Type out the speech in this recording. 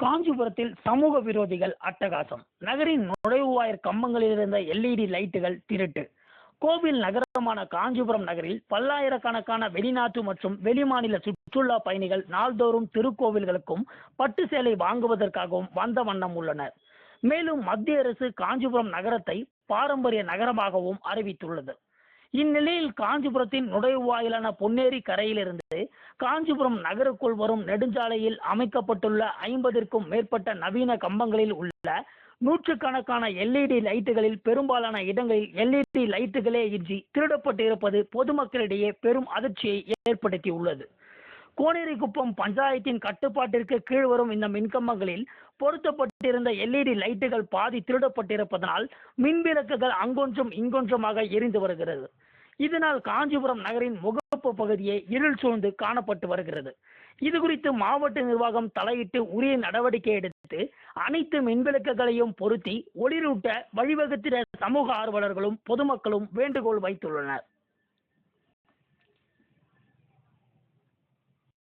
காஞ்சிபுரத்தில் சமூக விரோதிகள் அட்டகாசம். நகரின் நுழைவுவாயர் கம்பங்களில் இருந்த எல்இடி லைட்டுகள் திருட்டு. கோவில் நகரமான காஞ்சிபுரம் நகரில் பல்லாயிரக்கணக்கான வெளிநாட்டு மற்றும் வெளிமாநில சுற்றுலா பயணிகள் நாள்தோறும் திருக்கோவில்களுக்கும் பட்டு சேலை வாங்குவதற்காகவும் வந்த வண்ணம் உள்ளனர். மேலும் மத்திய அரசு காஞ்சிபுரம் நகரத்தை பாரம்பரிய நகரமாகவும் அறிவித்துள்ளது. இந்நிலையில் காஞ்சிபுரத்தின் நுழைவாயிலான பொன்னேரி கரையிலிருந்து காஞ்சிபுரம் நகருக்குள் வரும் நெடுஞ்சாலையில் அமைக்கப்பட்டுள்ள ஐம்பதிற்கும் மேற்பட்ட நவீன கம்பங்களில் உள்ள நூற்றுக்கணக்கான எல்இடி லைட்டுகளில் பெரும்பாலான இடங்களில் எல்இடி லைட்டுகளே இன்றி திருடப்பட்டு இருப்பது பொதுமக்களிடையே பெரும் அதிர்ச்சியை ஏற்படுத்தியுள்ளது. கோனேரிக்குப்பம் பஞ்சாயத்தின் கட்டுப்பாட்டிற்கு கீழ் வரும் இந்த மின்கம்பங்களில் பொருத்தப்பட்டிருந்த எல்இடி லைட்டுகள் பாதி திருடப்பட்டிருப்பதனால் மின்விளக்குகள் அங்கொன்றும் இங்கொன்றுமாக எரிந்து வருகிறது. இதனால் காஞ்சிபுரம் நகரின் முகப்பு பகுதியே இருள் சூழ்ந்து காணப்பட்டு வருகிறது. இது குறித்து மாவட்ட நிர்வாகம் தலையிட்டு உரிய நடவடிக்கை எடுத்து அனைத்து மின்விளக்குகளையும் பொருத்தி ஒளிரூட்ட வழிவகுத்திட சமூக ஆர்வலர்களும் பொதுமக்களும் வேண்டுகோள் வைத்துள்ளனர்.